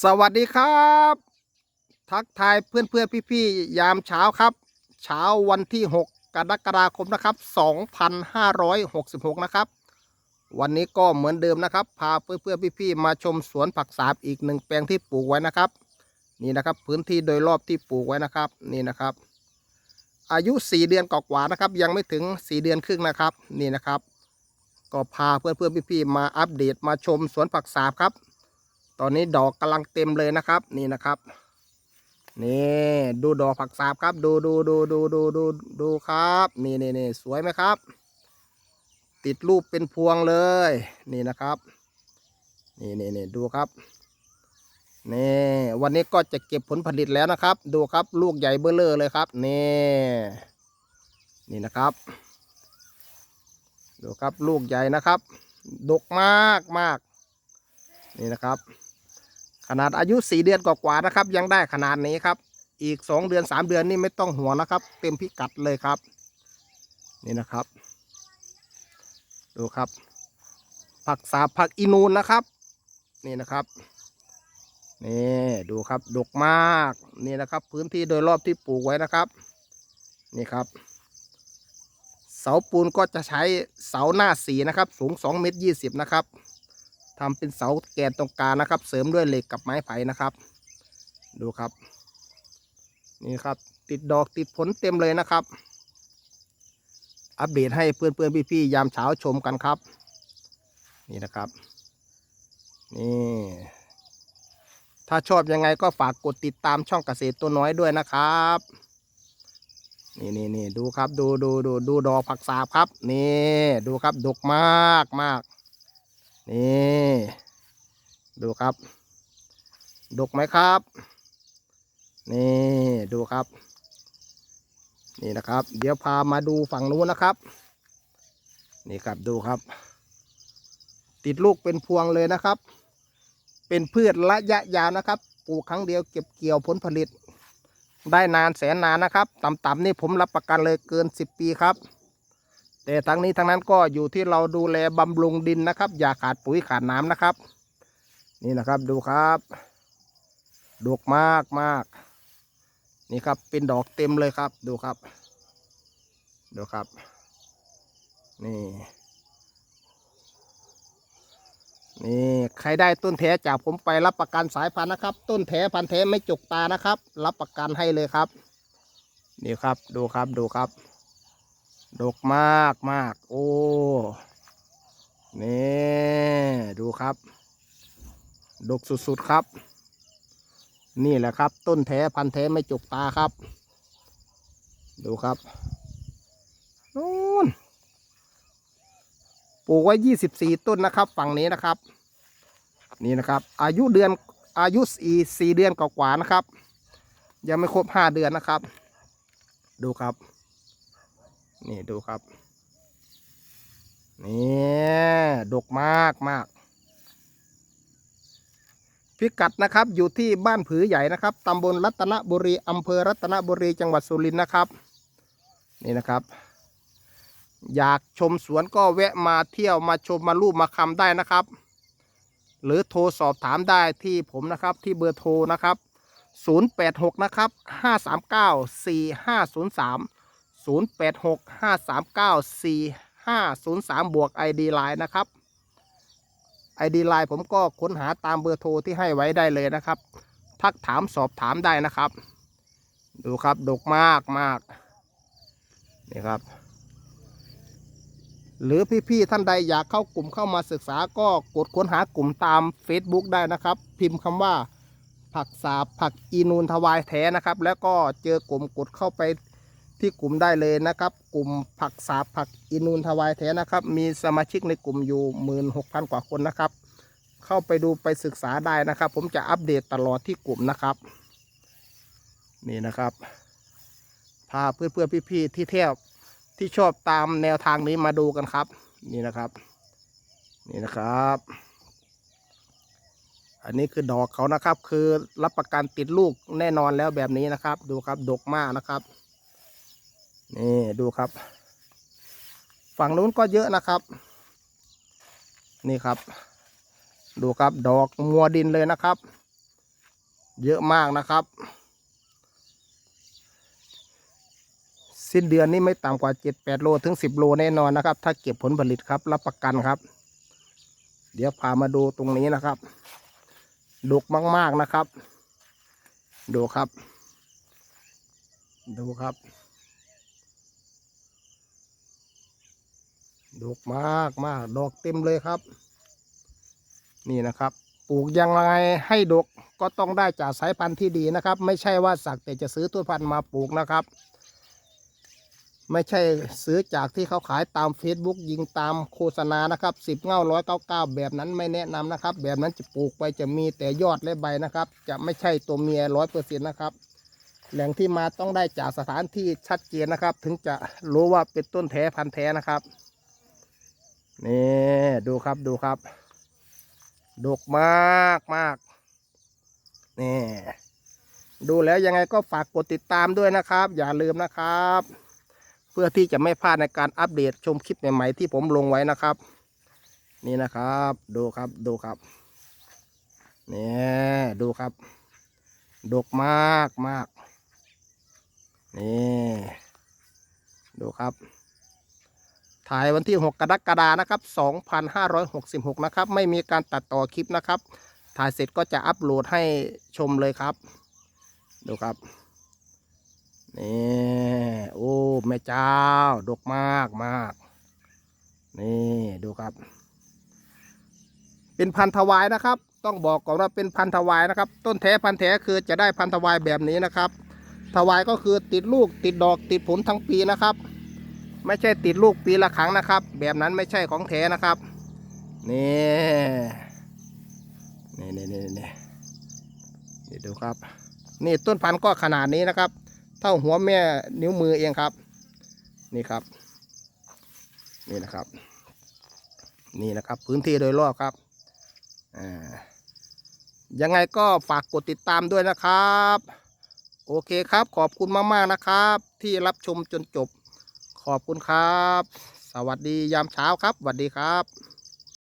สวัสดีครับ ทักทายเพื่อนเพื่อนพี่พี่ๆยามเช้าครับ เช้าวันที่ 6 กรกฎาคมนะครับ 2566 นะครับ วันนี้ก็เหมือนเดิมนะครับ พาเพื่อนเพื่อนพี่พี่ๆมาชมสวนผักสาบอีกหนึ่งแปลงที่ปลูกไว้นะครับ นี่นะครับพื้นที่โดยรอบที่ปลูกไว้นะครับนี่นะครับ อายุ 4 เดือนกว่าๆนะครับ ยังไม่ถึง 4 เดือนครึ่งนะครับนี่นะครับ ก็พาเพื่อนเพื่อนพี่พี่ๆมาอัปเดตมาชมสวนผักสาบครับ ตอนนี้ดอกกำลังเต็มเลยนะครับ นี่นะครับ นี่ดูดอกผักสาบครับ ดูดูดูดูดูดูดูครับ นี่นี่นี่สวยไหมครับ ติดรูปเป็นพวงเลย นี่นะครับ นี่นี่นี่ดูครับนี่วันนี้ก็จะเก็บผลผลิตแล้วนะครับ ดูครับลูกใหญ่เบ้อเลอเลยครับนี่นี่นะครับ ดูครับลูกใหญ่นะครับ ดกมากมากนี่นะครับ ขนาดอายุสี่เดือนกว่าๆนะครับ ยังได้ขนาดนี้ครับ อีกสองเดือนสามเดือนนี่ไม่ต้องห่วงนะครับ เต็มพิกัดเลยครับ นี่นะครับ ดูครับ ผักสาผักอีนูนนะครับ นี่นะครับนี่ดูครับดกมากนี่นะครับ พื้นที่โดยรอบที่ปลูกไว้นะครับ นี่ครับ เสาปูนก็จะใช้เสาหน้าสีนะครับ สูง2เมตรยี่สิบนะครับ ทำเป็นเสาแกนตรงกลางนะครับ เสริมด้วยเหล็กกับไม้ไผ่นะครับ ดูครับ นี่ครับ ติดดอกติดผลเต็มเลยนะครับ อัปเดตให้เพื่อนเพื่อนพี่พี่ๆยามเช้าชมกันครับ นี่นะครับ นี่ ถ้าชอบยังไงก็ฝากกดติดตามช่องเกษตรตัวน้อยด้วยนะครับนี่นี่นี่ดูครับดูดูดูดูดอกผักสาบครับ นี่ดูครับดกมากมาก นี่ดูครับ ดกไหมครับ นี่ดูครับ นี่นะครับ เดี๋ยวพามาดูฝั่งนู้นนะครับ นี่ครับดูครับ ติดลูกเป็นพวงเลยนะครับ เป็นพืชระยะยาวนะครับปลูกครั้งเดียวเก็บเกี่ยวผลผลิต ได้นานแสนนานนะครับ ต่ำๆนี่ผมรับประกันเลยเกิน 10 ปีครับ แต่ทั้งนี้ทั้งนั้นก็อยู่ที่เราดูแลบำรุงดินนะครับ อย่าขาดปุ๋ยขาดน้ำนะครับ นี่นะครับดูครับดกมากมากนี่ครับเป็นดอกเต็มเลยครับ ดูครับ ดูครับ นี่ นี่ใครได้ต้นแท้จากผมไปรับประกันสายพันธุ์นะครับ ต้นแท้พันธุ์แท้ไม่จกตานะครับ รับประกันให้เลยครับ นี่ครับดูครับดูครับ ดกมากมากโอ้นี่ดูครับ ดกสุดๆครับ นี่แหละครับ ต้นแท้พันแท้ไม่จกตาครับ ดูครับนู่นปลูกไว้ยี่สิบสี่ต้นนะครับ ฝั่งนี้นะครับ นี่นะครับ อายุเดือนอายุสี่สี่เดือนกว่าๆนะครับ ยังไม่ครบห้าเดือนนะครับ ดูครับ นี่ดูครับ นี่ดกมากมากพิกัดนะครับอยู่ที่บ้านผือใหญ่นะครับตำบลรัตนบุรีอำเภอรัตนบุรีจังหวัดสุรินทร์นะครับ นี่นะครับ อยากชมสวนก็แวะมาเที่ยวมาชมมารูปมาคำได้นะครับ หรือโทรสอบถามได้ที่ผมนะครับที่เบอร์โทรนะครับ 086 นะครับ 539 4503 086 539 4503 บวก ID Line นะครับ ID Line ผมก็ค้นหาตามเบอร์โทรที่ให้ไว้ได้เลยนะครับ ทักถามสอบถามได้นะครับ ดูครับ ดกมากมากนี่ครับ หรือพี่ๆท่านใดอยากเข้ากลุ่มเข้ามาศึกษาก็กดค้นหากลุ่มตาม Facebook ได้นะครับ พิมพ์คำว่าผักสาบผักอีนูนทวายแท้นะครับ แล้วก็เจอกลุ่มกดเข้าไป ที่กลุ่มได้เลยนะครับ กลุ่มผักสาผักอีนูนทวายแท้นะครับ มีสมาชิกในกลุ่มอยู่หมื่นหกพันกว่าคนนะครับ เข้าไปดูไปศึกษาได้นะครับ ผมจะอัปเดตตลอดที่กลุ่มนะครับ นี่นะครับ พาเพื่อนๆพี่ๆที่เที่ยวที่ชอบตามแนวทางนี้มาดูกันครับ นี่นะครับ นี่นะครับ อันนี้คือดอกเขานะครับ คือรับประกันติดลูกแน่นอนแล้วแบบนี้นะครับ ดูครับดกมากนะครับ นี่ดูครับ ฝั่งนู้นก็เยอะนะครับ นี่ครับ ดูครับดอกมัวดินเลยนะครับ เยอะมากนะครับ สิ้นเดือนนี้ไม่ต่ำกว่าเจ็ดแปดโลถึงสิบโลแน่นอนนะครับ ถ้าเก็บผลผลิตครับรับประกันครับ เดี๋ยวพามาดูตรงนี้นะครับดกมาก ๆ นะครับ ดูครับ ดูครับ ดกมากมากดอกเต็มเลยครับ นี่นะครับ ปลูกยังไงให้ดกก็ต้องได้จากสายพันธุ์ที่ดีนะครับ ไม่ใช่ว่าสักแต่จะซื้อตัวพันธุ์มาปลูกนะครับ ไม่ใช่ซื้อจากที่เขาขายตาม Facebook ยิงตามโฆษณานะครับสิบเง่าร้อยเก้าเก้าแบบนั้นไม่แนะนำนะครับ แบบนั้นจะปลูกไปจะมีแต่ยอดและใบนะครับ จะไม่ใช่ตัวเมียร้อยเปอร์เซ็นต์นะครับแหล่งที่มาต้องได้จากสถานที่ชัดเจนนะครับ ถึงจะรู้ว่าเป็นต้นแท้พันธุ์แท้นะครับ นี่ดูครับดูครับ ดกมากมากนี่ดูแล้วยังไงก็ฝากกดติดตามด้วยนะครับ อย่าลืมนะครับ เพื่อที่จะไม่พลาดในการอัปเดตชมคลิปใหม่ๆที่ผมลงไว้นะครับ นี่นะครับ ดูครับดูครับนี่ดูครับ ดกมากมากนี่ดูครับ ถ่ายวันที่ 6 กรกฎานะครับ 2566 นะครับ ไม่มีการตัดต่อคลิปนะครับ ถ่ายเสร็จก็จะอัปโหลดให้ชมเลยครับ ดูครับ นี่ โอ้แม่เจ้า ดกมากมากนี่ดูครับ เป็นพันธุ์ถวายนะครับ ต้องบอกก่อนว่าเป็นพันธุ์ถวายนะครับ ต้นแท้พันแท้คือจะได้พันธุ์ถวายแบบนี้นะครับ ถวายก็คือติดลูกติดดอกติดผลทั้งปีนะครับ ไม่ใช่ติดลูกปีละครั้งนะครับ แบบนั้นไม่ใช่ของแท้นะครับ นี่นี่นี่นี่นี่นี่ดูครับ นี่ต้นพันธุ์ก็ขนาดนี้นะครับ เท่าหัวแม่นิ้วมือเองครับ นี่ครับ นี่นะครับ นี่นะครับ พื้นที่โดยรอบครับอ่ายังไงก็ฝากกดติดตามด้วยนะครับ โอเคครับขอบคุณมาก ๆ นะครับ ที่รับชมจนจบ ขอบคุณครับ สวัสดียามเช้าครับสวัสดีครับ